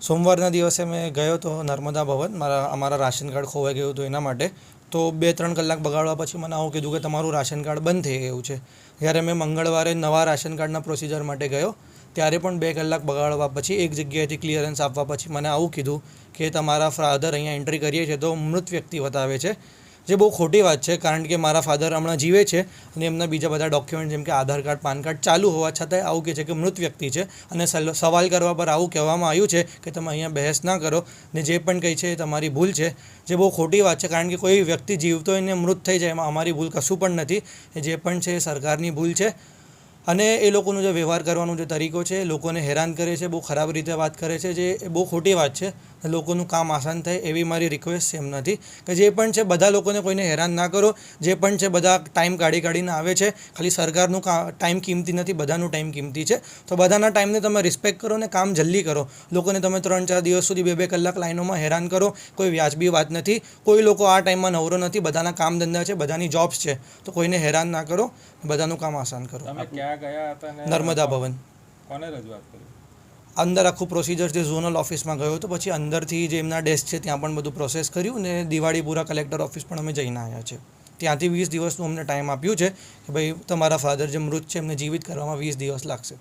સોમવારના દિવસે મેં ગયો હતો નર્મદા ભવન, મારા, અમારા રાશન કાર્ડ ખોવાઈ ગયું હતું એના માટે. તો બે, ત્રણ કલાક બગાડવા પછી મને આવું કીધું કે તમારું રાશન કાર્ડ બંધ થઈ ગયું છે. જ્યારે મેં મંગળવારે નવા રાશન કાર્ડના પ્રોસિજર માટે ગયો. ત્યારે પણ બે કલાક બગાડવા પછી, એક જગ્યાએથી ક્લિયરન્સ આપવા પછી મને આવું કીધું કે તમારા ફાધર અહીંયા એન્ટ્રી કરીએ છીએ તો મૃત વ્યક્તિ બતાવે છે. જે બહુ ખોટી વાત છે, કારણ કે મારા ફાધર હમણાં જીવે છે અને એમના બીજા બધા ડોક્યુમેન્ટ જેમ કે આધાર કાર્ડ, પાન કાર્ડ ચાલુ હોવા છતાંય આવું કહે છે કે મૃત વ્યક્તિ છે અને સવાલ કરવા પર આવું કહેવામાં આવ્યું છે કે તમે અહીંયા બહેસ ના કરો ને જે પણ કહે છે એ તમારી ભૂલ છે. જે બહુ ખોટી વાત છે, કારણ કે કોઈ વ્યક્તિ જીવતો હોય ને મૃત થઈ જાય એમાં અમારી ભૂલ કશું પણ નથી. જે પણ છે એ સરકારની ભૂલ છે. અને એ લોકોનો જે વ્યવહાર કરવાનો જે તરીકો છે, લોકોને હેરાન કરે છે, બહુ ખરાબ રીતે વાત કરે છે, જે બહુ ખોટી વાત છે લોકોનું કામ આસાન થાય એવી મારી રિક્વેસ્ટ છે એમનાથી કે જે પણ છે, બધા લોકોને કોઈને હેરાન ના કરો, જે પણ છે, બધા ટાઈમ કાઢી કાઢીને આવે છે, ખાલી સરકારનું ટાઈમ કિંમતી નથી, બધાનું ટાઈમ કિંમતી છે. તો બધાના ટાઈમને તમે રિસ્પેક્ટ કરો ને કામ જલ્દી કરો. લોકોને તમે ત્રણ ચાર દિવસ સુધી બે બે કલાક લાઈનોમાં હેરાન કરો, કોઈ વ્યાજબી વાત નથી. કોઈ લોકો આ ટાઈમમાં નવરો નથી, બધાના કામ ધંધા છે, બધાની જોબ્સ છે. તો કોઈને હેરાન ના કરો, બધાનું કામ આસાન કરો. તમે ક્યાં ગયા હતા ને નર્મદા ભવન. કોને રજૂઆત કરી? અંદર આખું પ્રોસિજર જે ઝોનલ ઓફિસમાં ગયો હતો પછી અંદરથી જે એમના ડેસ્ક છે ત્યાં પણ બધું પ્રોસેસ કર્યું ને દિવાળીપુરા કલેક્ટર ઓફિસ પણ અમે જઈને આવ્યા છે. ત્યાંથી વીસ દિવસનું અમને ટાઈમ આપ્યું છે કે ભાઈ તમારા ફાધર જે મૃત છે એમને જીવિત કરવામાં વીસ દિવસ લાગશે.